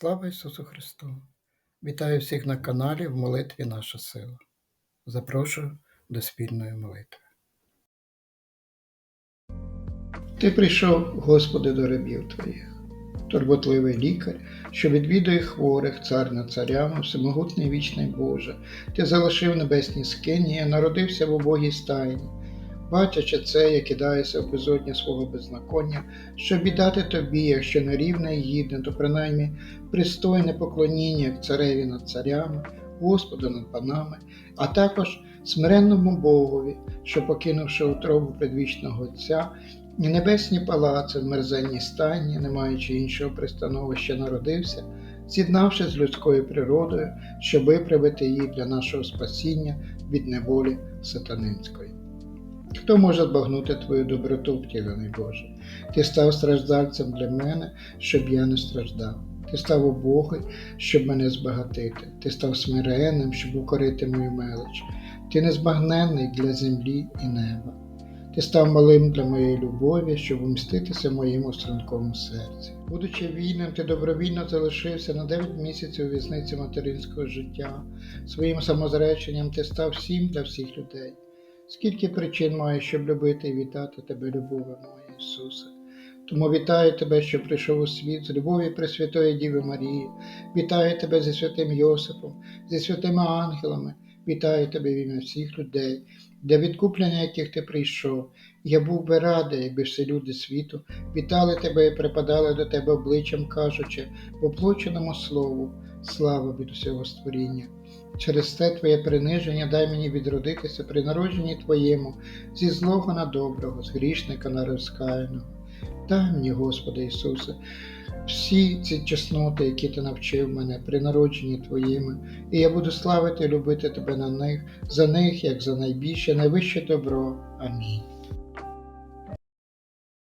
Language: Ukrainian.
Слава Ісусу Христу! Вітаю всіх на каналі в молитві Наша сила. Запрошую до спільної молитви. Ти прийшов, Господи, до рабів Твоїх, турботливий лікар, що відвідує хворих, цар над царями, всемогутній вічний Боже. Ти залишив небесні скині, народився в убогій стайні. Бачачи це, я кидаюся в безодня свого беззаконня, щоб віддати тобі, якщо не рівне і гідне, то принаймні пристойне поклоніння як цареві над царями, Господу над панами, а також смиренному Богові, що, покинувши утробу предвічного Отця, і небесні палаци в мерзенній стані, не маючи іншого пристановища, народився, з'єднавши з людською природою, щоб виправити її для нашого спасіння від неволі сатанинської. Хто може збагнути твою доброту, втілений Боже? Ти став страждальцем для мене, щоб я не страждав. Ти став убогий, щоб мене збагатити. Ти став смиренним, щоб укорити мою мелоч. Ти незбагненний для землі і неба. Ти став малим для моєї любові, щоб умститися моєму стрункому серці. Будучи вільним, ти добровільно залишився на 9 місяців у в'язниці материнського життя. Своїм самозреченням ти став всім для всіх людей. Скільки причин маю, щоб любити і вітати тебе, любове моя Ісусе. Тому вітаю тебе, що прийшов у світ з любові Пресвятої Діви Марії, вітаю тебе зі святим Йосипом, зі святими ангелами, вітаю тебе в ім'я всіх людей, для відкуплення яких ти прийшов. Я був би радий, якби всі люди світу вітали тебе і припадали до тебе обличчям, кажучи, в оплоченому слову, слава від усього створіння. Через те Твоє приниження дай мені відродитися при народженні Твоєму, зі злого на доброго, з грішника на розкаяного. Дай мені, Господи Ісусе, всі ці чесноти, які Ти навчив мене при народженні Твоїми, і я буду славити і любити Тебе на них, за них, як за найбільше, найвище добро. Амінь.